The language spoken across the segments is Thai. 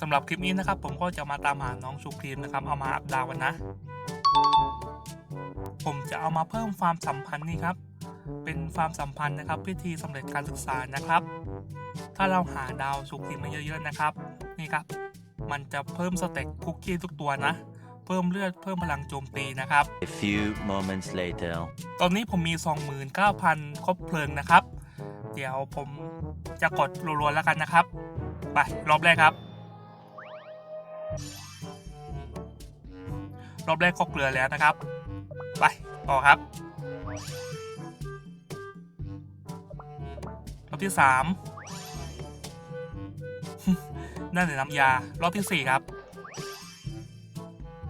สำหรับคลิปนี้นะครับ ผมก็จะมาตามหาน้องชูครีมนะครับ เอามาอัพดาวกันนะ ผมจะเอามาเพิ่มความสัมพันธ์นี่ครับ เป็นความสัมพันธ์นะครับ พิธีสำเร็จการศึกษานะครับ ถ้าเราหาดาวชูครีมมาเยอะๆนะครับ นี่ครับ มันจะเพิ่มสเต็กคุกกี้ทุกตัวนะ เพิ่มเลือดเพิ่มพลังโจมตีนะครับ A few moments later. ตอนนี้ผมมี 29,000 ครบเพลิงนะครับ เดี๋ยวผมจะกดรัวๆแล้วกันนะครับ ไป รอบแรกครับ รอบแรกก็เกลือแล้วนะครับ ไป ต่อครับ รอบที่สามนั่นเลยน้ำยา รอบที่สี่ครับ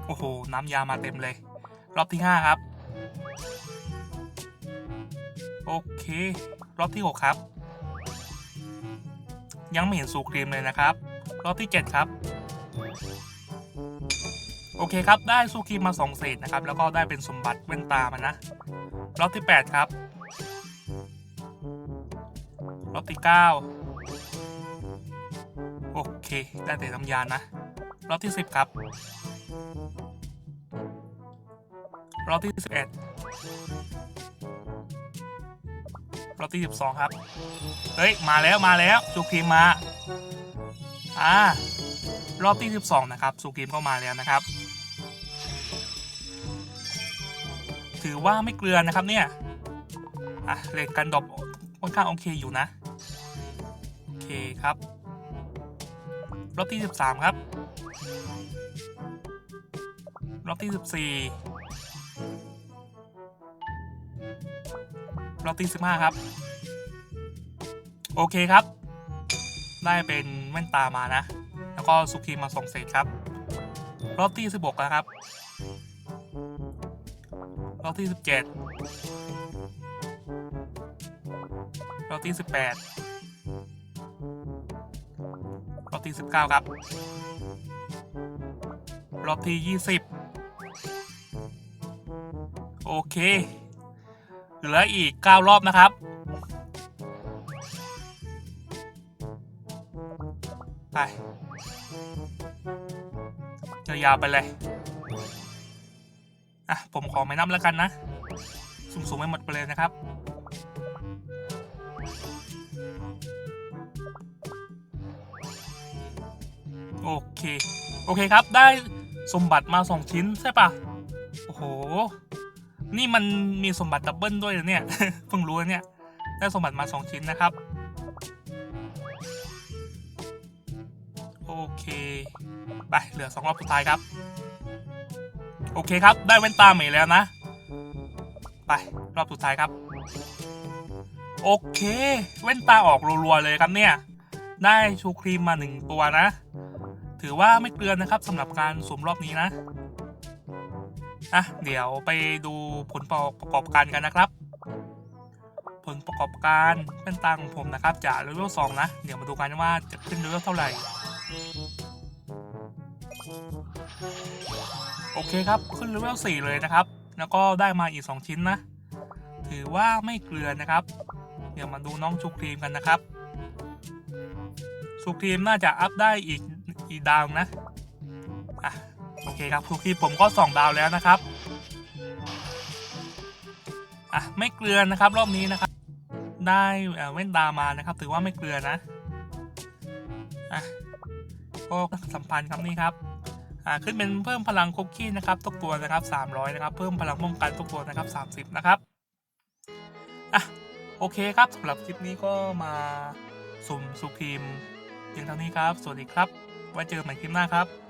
โอ้โห น้ำยามาเต็มเลย รอบที่ห้าครับ โอเค รอบที่ 6 ครับ ยังไม่เห็นสูครีมเลยนะครับ รอบที่ 7 ครับ โอเคครับ ได้สูครีมมา 2 เศษนะครับ แล้วก็ได้เป็นสมบัติแว่นตามันนะ รอบที่ 8 ครับ รอบที่ 9 โอเค ได้แต่น้ำยานะ รอบที่ 10 ครับ รอบที่ 11 รอบที่ 12 ครับ เฮ้ย มาแล้วมาแล้วซูครีมมา อ่า รอบที่ 12 นะครับซูครีมก็มาแล้วนะครับ ถือว่าไม่เกลือนะครับเนี่ย อะเลทกันดรอปค่อนข้างโอเคอยู่นะ โอเคครับ รอบที่ 13 ครับ รอบที่ 14 เรอตีสิบห้าครับ โอเคครับ ได้เป็นแว่นตามานะ แล้วก็สุขีมาส่งเสร็จครับรอบที่สิบหกนะครับรอบที่สิบเจ็ดรอบที่สิบแปดรอบที่สิบเก้าครับ รอบที่ยี่สิบโอเค เหลืออีก 9 รอบนะครับ ไปยาวไปเลย อะ ผมขอไม่นับแล้วกันนะ สูงๆไม่หมดไปเลยนะครับโอเค โอเคครับ ได้สมบัติมาสองชิ้นใช่ปะโอ้โห นี่มันมีสมบัติดับเบิลด้วยเหรอเนี่ย เพิ่งรู้เนี่ย ได้สมบัติมาสองชิ้นนะครับ โอเค ไปเหลือสองรอบสุดท้ายครับ โอเคครับ ได้แว่นตาใหม่แล้วนะ ไป รอบสุดท้ายครับ โอเค แว่นตาออกรัวๆเลยครับเนี่ย ได้ชูครีมมาหนึ่งตัวนะ ถือว่าไม่เกลือนนะครับสำหรับการสวมรอบนี้นะ อะเดี๋ยวไปดูผลประกอบการกันนะครับ ผลประกอบการเป็นตาของผมนะครับจากเลเวล2นะเดี๋ยวมาดูกันว่าจะขึ้นเลเวลเท่าไหร่ โอเคครับขึ้นเลเวล4เลยนะครับ แล้วก็ได้มาอีก 2 ชิ้นนะ ถือว่าไม่เกลือนะครับ เดี๋ยวมาดูน้องชูครีมกันนะครับชูครีมน่าจะอัพได้อีกอีกดาวนะอะ โอเคครับชูครีมผมก็2ดาวแล้วนะครับอะไม่เกลือนะครับรอบนี้นะครับ ได้เว่นตามานะครับ ถือว่าไม่เกลือนะอะก็สัมพันธ์ครับนี่ครับอ่าขึ้นเป็นเพิ่มพลังคุกกี้นะครับทุกตัวนะครับ 300 นะครับ เพิ่มพลังป้องกันทุกตัวนะครับ 30 นะครับอะโอเคครับสำหรับคลิปนี้ก็มาสุ่มสุพีมเพียงเท่านี้ครับ สวัสดีครับ ไว้เจอกันใหม่คลิปหน้าครับ